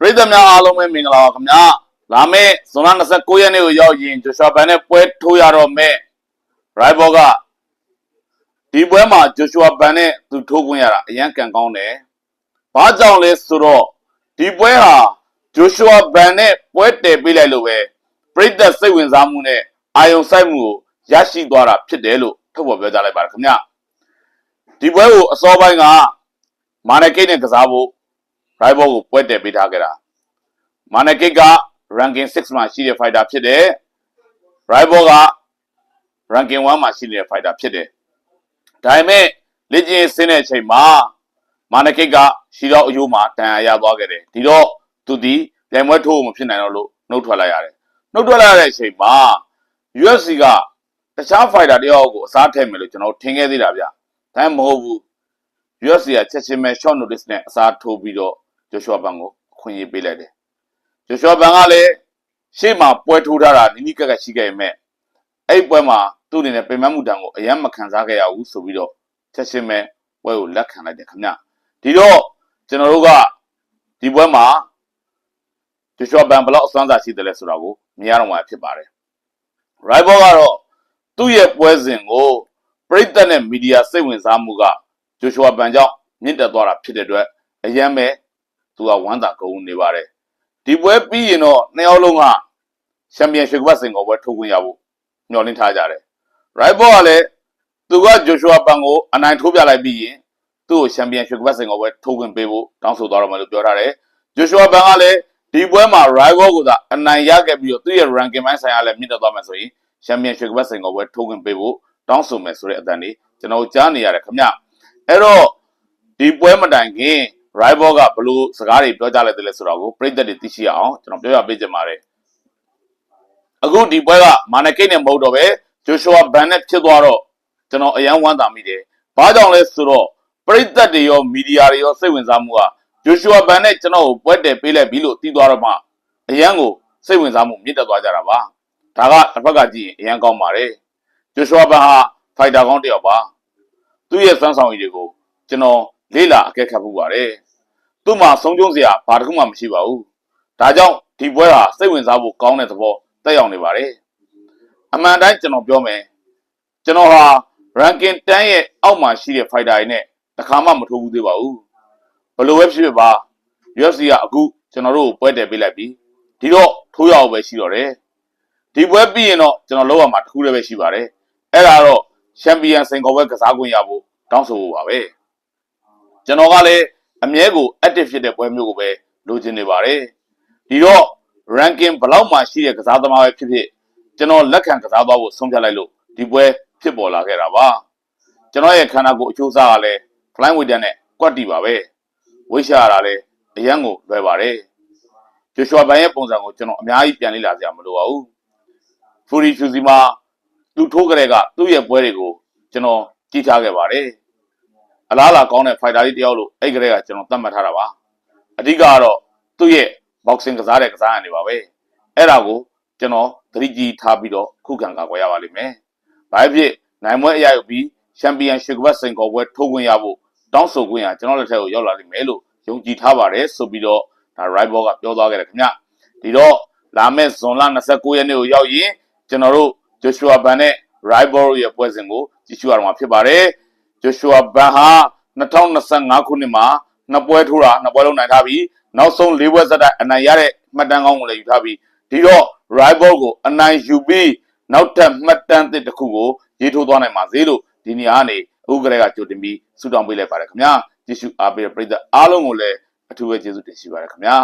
ပရိသတ်များအားလုံးပဲမင်္ဂလာပါခင်ဗျာလာမယ့်ဇွန်လ29ရက်နေ့ကိုရောက်ရင်ဂျိုရှွာဘန်နဲ့ပွဲထိုးရတော့မဲ့ရိုက်ဘောကဒီပွဲမှာဂျိုရှွာဘန်နဲ့သူထိုးခွင့်ရတာအရန်ကန်ကောင်းတယ်ဘာကြောင့်လဲဆိုတော့ဒီပွဲဟာဂျိုရှွာဘန်နဲ့ပွဲတည်ပေးလိုက်လို့ပဲပရိသတ်စိတ်ဝင်စားမှုနဲ့အာယုံစိုက်မှုကိုရရှိသွားတာဖြစ်တယ်လို့ထုတ်ဖော်ပြောကြားလိုက်ပါတယ်ခင်ဗျာဒီပွဲကိုအစောပိုင်းကမာနကိတ်နဲ့ကစားဖို့ ရိုက်ဘောကိုပွဲတက်ပေးထားခဲ့တာမာနကိတ်က ranking 6မှာရှိတဲ့ fighter ဖြစ်တယ်ရိုက်ဘောက ranking 1မှာရှိနေတဲ့ fighter ဖြစ်တယ်ဒါပေမဲ့လက်ကျင်းဆင်းတဲ့အချိန်မှာမာနကိတ်ကရှီတော့အယိုးမှာတန်ရာရသွားခဲ့တယ်ဒီတော့သူဒီပြိုင်ပွဲထိုးဖို့မဖြစ်နိုင်တော့လို့နှုတ်ထွက်လိုက်ရတယ်နှုတ်ထွက်လိုက်ရတဲ့အချိန်မှာ UFC ကတခြား fighter တယောက်ကိုအစားထည့်မယ်လို့ကျွန်တော်ထင်ခဲ့သေးတာဗျဒါပေမဲ့မဟုတ်ဘူး UFC ကချက်ချင်းပဲ short notice နဲ့အစားထိုးပြီးတော့ ဂျိုရှွာဘန်ကိုအခွင့်အရေးပေးလိုက်တယ်ဂျိုရှွာဘန်ကလည်းရှေ့မှာပွဲထိုးထားတာနီးနီးကပ်ကပ်ရှိခဲ့ပေမဲ့အဲ့ဒီပွဲမှာသူ့အနေနဲ့ပြင်ပမှုတံကိုအယမ်းမခံစားခဲ့ရဘူးဆိုပြီးတော့ချက်ချင်းပဲပွဲကိုလက်ခံလိုက်တယ်ခင်ဗျဒီတော့ကျွန်တော်တို့ကဒီပွဲမှာဂျိုရှွာဘန်ဘယ်လောက်အစွမ်းစားရှိတယ်လဲဆိုတာကိုမြင်ရတော့မှာဖြစ်ပါတယ်ရိုက်ဘောကတော့သူ့ရဲ့ပွဲစဉ်ကိုပရိသတ်နဲ့မီဒီယာစိတ်ဝင်စားမှုကဂျိုရှွာဘန်ကြောင့်မြင့်တက်သွားတာဖြစ်တဲ့အတွက်အယမ်းပဲ သူကဝမ်းသာကုန်နေပါတယ်ဒီပွဲပြီးရင်တော့နှစ်ယောက်လုံးကချန်ပီယံရှစ်ဘတ်စင်ကိုပွဲထုတ်ခွင့်ရဖို့မျှော်လင့်ထားကြတယ်ရိုက်ဘောကလည်းသူကဂျိုရှွာဘန်ကိုအနိုင်ထိုးပြလိုက်ပြီးရင်သူ့ကိုချန်ပီယံရှစ်ဘတ်စင်ကိုပွဲထုတ်ခွင့်ပေးဖို့တောင်းဆိုသွားတော့မယ်လို့ပြောထားတယ်ဂျိုရှွာဘန်ကလည်းဒီပွဲမှာရိုက်ဘောကိုသာအနိုင်ရခဲ့ပြီးတော့သူ့ရဲ့ ranking ပိုင်းဆိုင်ရာလည်းမြင့်တက်သွားမယ်ဆိုရင်ချန်ပီယံရှစ်ဘတ်စင်ကိုပွဲထုတ်ခွင့်ပေးဖို့တောင်းဆိုမယ်ဆိုတဲ့အတန်လေးကျွန်တော်ကြားနေရတယ်ခင်ဗျအဲ့တော့ဒီပွဲမတိုင်ခင် rival ကဘလို့စကားတွေပြောကြလိုက်တယ်လဲဆိုတော့ကိုပြည်သက်တွေသိရှိရအောင်ကျွန်တော်ပြောပြပေးချင်ပါတယ်အခုဒီပွဲကမာနကိတ်နဲ့မဟုတ်တော့ပဲဂျိုရှွာဘန်နဲ့ဖြစ်သွားတော့ကျွန်တော်အယံဝမ်းသာမိတယ်ဘာကြောင့်လဲဆိုတော့ပြည်သက်တွေရောမီဒီယာတွေရောစိတ်ဝင်စားမှုကဂျိုရှွာဘန်နဲ့ကျွန်တော်ကိုပွဲတယ်ပေးလိုက်ပြီလို့သိသွားတော့မှအယံကိုစိတ်ဝင်စားမှုမြင့်တက်သွားကြတာပါဒါကတစ်ဖက်ကကြည့်ရင်အယံကောင်းပါတယ်ဂျိုရှွာဘန်ဟာဖိုက်တာကောင်းတစ်ယောက်ပါသူ့ရဲ့စွမ်းဆောင်ရည်တွေကိုကျွန်တော်လေးလာအကဲခတ်မှုပါတယ် သူ့မှာဆုံးကျုံးစရာဘာတစ်ခုမှမရှိပါဘူးဒါကြောင့်ဒီပွဲဟာစိတ်ဝင်စားဖို့ကောင်းတဲ့သဘောတက်ရောက်နေပါတယ်အမှန်တိုင်းကျွန်တော်ပြောမယ်ကျွန်တော်ဟာ ranking 10ရဲ့အောက်မှာရှိတဲ့ fighter တွေနဲ့တခါမှမထိုးဘူးသေးပါဘူးဘလို့ပဲဖြစ်ဖြစ်ပါ UFC ကအခုကျွန်တော်တို့ကိုပွဲတယ်ပေးလိုက်ပြီဒီတော့ထိုးရအောင်ပဲရှိတော့တယ်ဒီပွဲပြီးရင်တော့ကျွန်တော်လောက်ရမှာတစ်ခုလည်းပဲရှိပါတယ်အဲ့ဒါတော့ချန်ပီယံစင်ကော်ဘဲကစားခွင့်ရဖို့တောင်းဆိုဖို့ပါပဲကျွန်တော်ကလည်း အမြဲကို active ဖြစ်တဲ့ပွဲမျိုးကိုပဲလိုချင်နေပါတယ်ဒီတော့ ranking ဘလောက်မှရှိတဲ့ကစားသမားပဲဖြစ်ဖြစ်ကျွန်တော်လက်ခံကစားသွားဖို့ဆုံးဖြတ်လိုက်လို့ဒီပွဲဖြစ်ပေါ်လာခဲ့တာပါကျွန်တော်ရဲ့ခန္ဓာကိုယ်အချိုးစားကလည်း flying weight နဲ့ကွက်တီပါပဲဝိရှာရတာလည်းအရန်ကိုလွယ်ပါတယ်ဂျိုရှွာဘန်ရဲ့ပုံစံကိုကျွန်တော်အများကြီးပြန်လေ့လာစရာမလိုပါဘူးဖူရီချူစီမှာသူထိုးကြတဲ့ကသူ့ရဲ့ပွဲတွေကိုကျွန်တော်ကြည့်ထားခဲ့ပါတယ် အလားအလာကောင်းတဲ့ fighter လေးတယောက်လို့အဲ့ကလေးကကျွန်တော်သတ်မှတ်ထားတာပါအဓိကကတော့သူ့ရဲ့ boxing ကစားတဲ့ကစားရနေပါပဲအဲ့ဒါကိုကျွန်တော်သတိကြီးထားပြီးတော့ခုခံကာကွယ်ရပါလိမ့်မယ်ဘာဖြစ်နိုင်မွဲအရာယူပြီးချန်ပီယံရှစ်ကပတ်စင်ကောပွဲထုတ်ခွင့်ရဖို့တောင်းဆိုခွင့်ရကျွန်တော်လက်ထက်ကိုရောက်လာလိမ့်မယ်လို့ယုံကြည်ထားပါတယ်ဆိုပြီးတော့ဒါ right ball ကပြောသွားခဲ့တယ်ခင်ဗျဒီတော့လာမယ့်ဇွန်လ29ရက်နေ့ကိုရောက်ရင်ကျွန်တော်တို့ Joshua Ban နဲ့ right ball ရဲ့ပွဲစဉ်ကိုကြည့်ရှုရမှာဖြစ်ပါတယ် ဂျိုရှွာဘန်ဟာ2025ခုနှစ်မှာနှစ်ပွဲထိုးတာနှစ်ပွဲလုံးနိုင်ထားပြီးနောက်ဆုံး၄ပွဲဇက်တိုက်အနိုင်ရတဲ့မှတ်တမ်းကောင်းကိုလည်းယူထားပြီးဒီတော့ rival ကိုအနိုင်ယူပြီးနောက်ထပ်မှတ်တမ်းသစ်တစ်ခုကိုရေးထိုးသွားနိုင်ပါစေလို့ဒီနေရာကနေဥက္ကရဲကကြိုတင်ပြီးဆုတောင်းပေးလိုက်ပါတယ်ခင်ဗျာကြည့်ရှုအားပေးတဲ့ပရိသတ်အားလုံးကိုလည်းအထူးပဲကျေးဇူးတင်ရှိပါတယ်ခင်ဗျာ